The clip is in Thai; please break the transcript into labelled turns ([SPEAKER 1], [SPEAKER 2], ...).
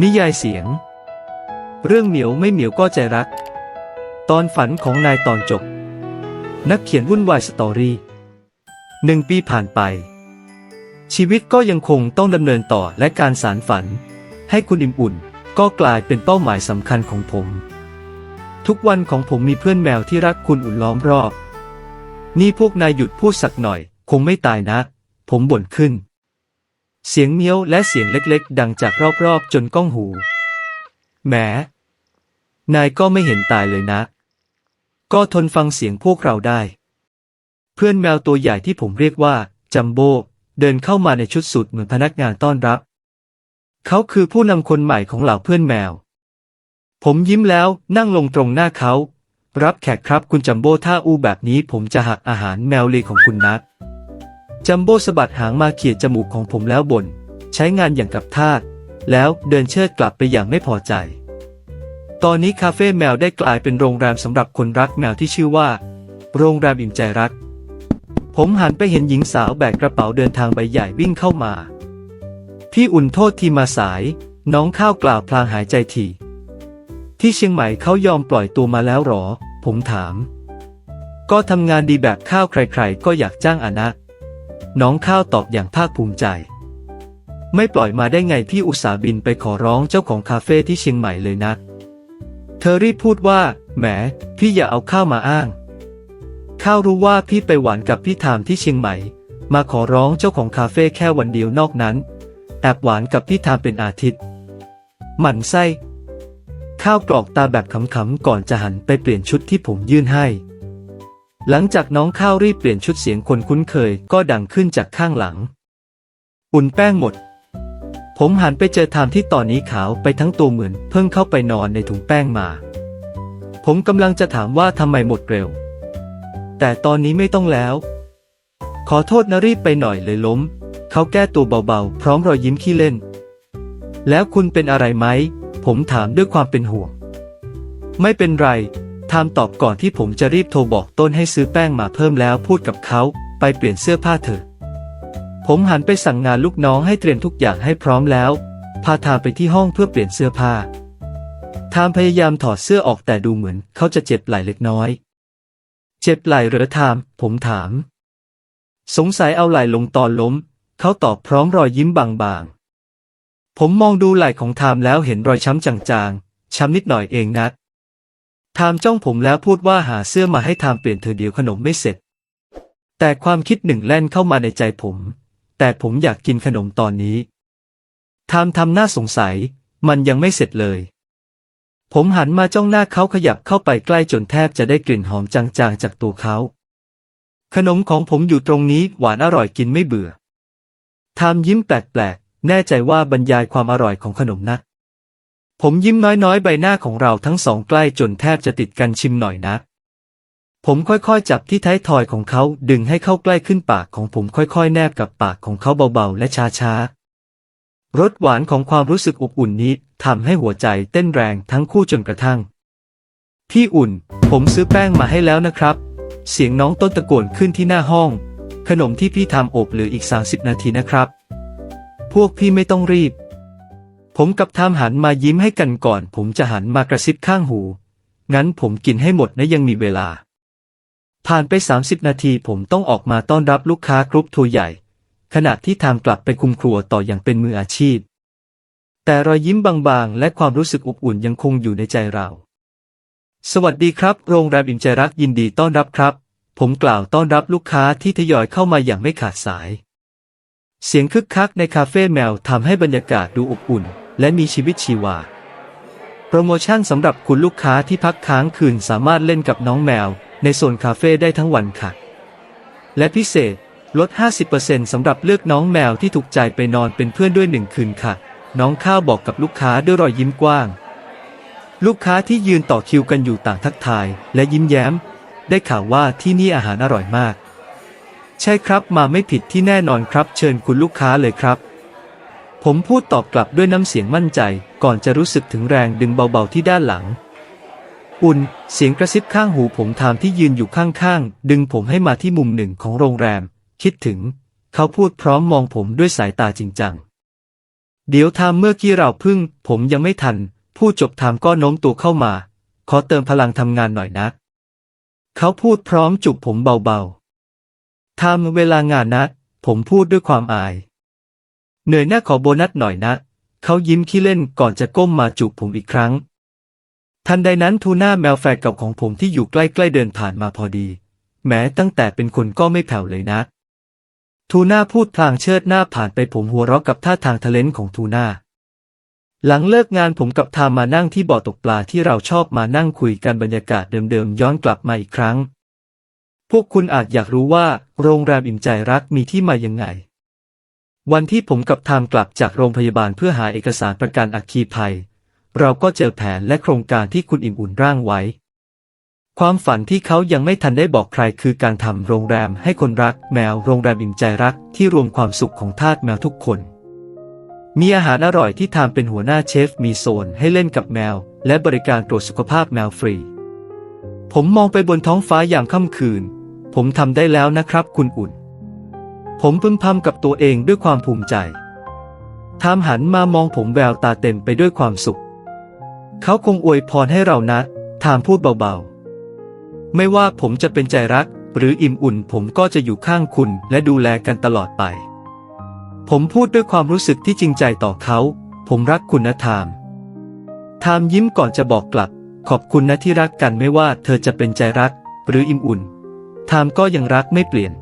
[SPEAKER 1] นิยายเสียง เรื่องเหมียวไม่เหมียวก็ใจรัก ตอนฝันของนายตอนจบ นักเขียนวุ่นวายสตอรี่หนึ่งปีผ่านไป ชีวิตก็ยังคงต้องดำเนินต่อและการสารฝัน ให้คุณอิ่มอุ่นก็กลายเป็นเป้าหมายสำคัญของผม ทุกวันของผมมีเพื่อนแมวที่รักคุณอุ่นล้อมรอบ นี่พวกนายหยุดพูดสักหน่อย คงไม่ตายนะ ผมบ่นขึ้น เสียงเมี้ยวและเสียงเล็กๆ ดังจากรอบๆ จนก้องหู แหม นายก็ไม่เห็นตายเลยนะ ก็ทนฟังเสียงพวกเราได้ เพื่อนแมวตัวใหญ่ที่ผมเรียกว่า จัมโบ้เดินเข้ามาในชุดสูทเหมือนพนักงานต้อนรับ เขาคือผู้นำคนใหม่ของเหล่าเพื่อนแมว ผมยิ้มแล้วนั่งลงตรงหน้าเขา รับแขกครับคุณจัมโบ้ถ้าอู้แบบนี้ผมจะหักอาหารแมวเลของคุณนัก จัมโบ้สะบัดหางมาเขี่ยจมูกของผมแล้วบน่นใช้งานอย่างกับทาสแล้วเดินเชิดกลับไปอย่างไม่พอใจ ตอนนี้คาเฟ่แมวได้กลายเป็นโรงแรมสำหรับคนรักแมวที่ชื่อว่า โรงแรมอิ่มใจรัก ผมหันไปเห็นหญิงสาวแบกกระเป๋าเดินทางใบใหญ่วิ่งเข้ามา พี่อุ่นโทษที่มาสาย น้องข้าวกล่าวพลางหายใจถี่ ที่เชียงใหม่เขายอมปล่อยตัวมาแล้วหรอ ผมถาม ก็ทำงานดีแบบข้าวใครๆ ก็อยากจ้างอนะ น้องข้าวตอบอย่างภาคภูมิใจ ไม่ปล่อยมาได้ไงพี่อุตสาบินไปขอร้องเจ้าของคาเฟ่ที่เชียงใหม่เลยนะ เธอรีบพูดว่า แหม พี่อย่าเอาข้าวมาอ้าง ข้าวรู้ว่าพี่ไปหวานกับพี่ถามที่เชียงใหม่ มาขอร้องเจ้าของคาเฟ่แค่วันเดียวนอกนั้น แอบหวานกับพี่ทามเป็นอาทิตย์ หมั่นไส้ ข้าวกรอกตาแบบขำๆก่อนจะหันไปเปลี่ยนชุดที่ผมยื่นให้ หลังจากน้องข้าวรีบเปลี่ยนชุดเสียงคนคุ้นเคยก็ดังขึ้นจากข้างหลัง อุ่นแป้งหมด ผมหันไปเจอทามที่ตอนนี้ขาวไปทั้งตัวเหมือนเพิ่งเข้าไปนอนในถุงแป้งมา ผมกำลังจะถามว่าทำไมหมดเร็ว แต่ตอนนี้ไม่ต้องแล้ว ขอโทษนะรีบไปหน่อยเลยล้ม เขาแก้ตัวเบาๆ พร้อมรอยยิ้มขี้เล่น แล้วคุณเป็นอะไรไหม ผมถามด้วยความเป็นห่วง ไม่เป็นไร ทามตอบก่อนที่ผมจะรีบโทรบอกต้นให้ซื้อแป้งมาเพิ่มแล้วพูดกับเขา ไปเปลี่ยนเสื้อผ้าเถอะ ผมหันไปสั่งงานลูกน้องให้เตรียมทุกอย่างให้พร้อมแล้ว พาทามไปที่ห้องเพื่อเปลี่ยนเสื้อผ้า ทามพยายามถอดเสื้อออกแต่ดูเหมือนเขาจะเจ็บไหล่เล็กน้อย เจ็บไหล่หรือทาม ผมถาม สงสัยเอาไหล่ลงตอนล้ม เขาตอบพร้อมรอยยิ้มบางๆ ผมมองดูไหล่ของทามแล้วเห็นรอยช้ำจางๆ ช้ำนิดหน่อยเองนะ ทามจ้องผมแล้วพูดว่าหาเสื้อมาให้ทามเปลี่ยนเธอเดียวขนมไม่เสร็จ แต่ความคิดหนึ่งแล่นเข้ามาในใจผม แต่ผมอยากกินขนมตอนนี้ ทามทำหน้าสงสัย มันยังไม่เสร็จเลย ผมหันมาจ้องหน้าเขาขยับเข้าไปใกล้จนแทบจะได้กลิ่นหอมจางๆจากตัวเขา ขนมของผมอยู่ตรงนี้หวานอร่อยกินไม่เบื่อทามยิ้มแปลกๆ แน่ใจว่าบรรยายความอร่อยของขนมนะ ผมยิ้มน้อยๆ ใบหน้าของเราทั้งสองใกล้จนแทบจะติดกันชิมหน่อยนะ ผมค่อยๆ จับที่ท้ายทอยของเขาดึงให้เข้าใกล้ขึ้นปากของผมค่อยๆ แนบกับปากของเขาเบาๆ และช้าๆ รสหวานของความรู้สึกอบอุ่นนี้ทำให้หัวใจเต้นแรงทั้งคู่จนกระทั่ง พี่อุ่น ผมซื้อแป้งมาให้แล้วนะครับ เสียงน้องต้นตะโกนขึ้นที่หน้าห้อง ขนมที่พี่ทำอบเหลืออีก 30 นาทีนะครับ พวกพี่ไม่ต้องรีบ ผมกับทามหันมายิ้มให้กันก่อน ผมจะหันมากระซิบข้างหู งั้นผมกินให้หมดนะยังมีเวลา ผ่านไป 30 นาทีผมต้องออกมาต้อนรับลูกค้ากรุ๊ปทัวร์ใหญ่ ขณะที่ทามกลับไปคุมครัวต่ออย่างเป็นมืออาชีพ แต่รอยยิ้มบางๆ และความรู้สึกอบอุ่นยังคงอยู่ในใจเรา สวัสดีครับ โรงแรมอิมใจรักยินดีต้อนรับครับ ผมกล่าวต้อนรับลูกค้าที่ทยอยเข้ามาอย่างไม่ขาดสาย เสียงคึกคักในคาเฟ่แมวทำให้บรรยากาศดูอบอุ่น และมีชีวิตชีวา โปรโมชั่นสำหรับคุณลูกค้าที่พักค้างคืนสามารถเล่นกับน้องแมว ในโซนคาเฟ่ได้ทั้งวันค่ะ และพิเศษลด 50%สำหรับเลือกน้องแมวที่ถูกใจไปนอนเป็นเพื่อนด้วยหนึ่งคืนค่ะ น้องข้าวบอกกับลูกค้าด้วยรอยยิ้มกว้าง ลูกค้าที่ยืนต่อคิวกันอยู่ต่างทักทาย และยิ้มแย้ม ได้ข่าวว่าที่นี่อาหารอร่อยมาก ใช่ครับมาไม่ผิดที่แน่นอนครับ เชิญคุณลูกค้าเลยครับ ผมพูดตอบกลับด้วยน้ำเสียงมั่นใจ ก่อนจะรู้สึกถึงแรงดึงเบาๆที่ด้านหลัง อุ่น เสียงกระซิบข้างหูผมทามที่ยืนอยู่ข้างๆ ดึงผมให้มาที่มุมหนึ่งของโรงแรม คิดถึง เขาพูดพร้อมมองผมด้วยสายตาจริงจัง เดี๋ยวทามเมื่อกี้เราพึ่ง ผมยังไม่ทัน ผู้จบทามก็โน้มตัวเข้ามา ขอเติมพลังทำงานหน่อยนะ เขาพูดพร้อมจุบผมเบาๆทำเวลางานนะ ผมพูดด้วยความอาย เหนื่อยหน้าขอโบนัสหน่อยนะ เขายิ้มขี้เล่นก่อนจะก้มมาจูบผมอีกครั้ง ทันใดนั้นทูน่าแมวแฝดเก่าของผมที่อยู่ใกล้ๆเดินผ่านมาพอดี แม้ตั้งแต่เป็นคนก็ไม่แผ่วเลยนะ ทูน่าพูดพลางเชิดหน้าผ่านไปผมหัวเราะกับท่าทางทะเลนของทูน่าหลังเลิกงานผมกับทามมานั่งที่บ่อตกปลาที่เราชอบมานั่งคุยกันบรรยากาศเดิมๆย้อนกลับมาอีกครั้ง พวกคุณอาจอยากรู้ว่าโรงแรมอิ่มใจรักมีที่มายังไง วันที่ผมกับทามกลับจากโรงพยาบาลเพื่อหาเอกสารประกันอัคคีภัย เราก็เจอแผนและโครงการที่คุณอิ่มอุ่นร่างไว้ ความฝันที่เขายังไม่ทันได้บอกใครคือการทำโรงแรมให้คนรักแมวโรงแรมอิ่มใจรักที่รวมความสุขของทาสแมวทุกคน มีอาหารอร่อยที่ทำเป็นหัวหน้าเชฟมีโซนให้เล่นกับแมว และบริการตรวจสุขภาพแมวฟรี ผมมองไปบนท้องฟ้ายามค่ำคืน ผมทำได้แล้วนะครับคุณอุ่น ผมพึมพำกับตัวเองด้วยความภูมิใจ ทามหันมามองผมแววตาเต็มไปด้วยความสุข เขาคงอวยพรให้เรานะ ทามพูดเบาๆ ไม่ว่าผมจะเป็นใจรัก หรืออิ่มอุ่นผมก็จะอยู่ข้างคุณและดูแลกันตลอดไป ผมพูดด้วยความรู้สึกที่จริงใจต่อเขา ผมรักคุณนะทาม ทามยิ้มก่อนจะบอกกลับ ขอบคุณนะที่รักกันไม่ว่าเธอจะเป็นใจรัก หรืออิ่มอุ่น ทามก็ยังรักไม่เปลี่ยน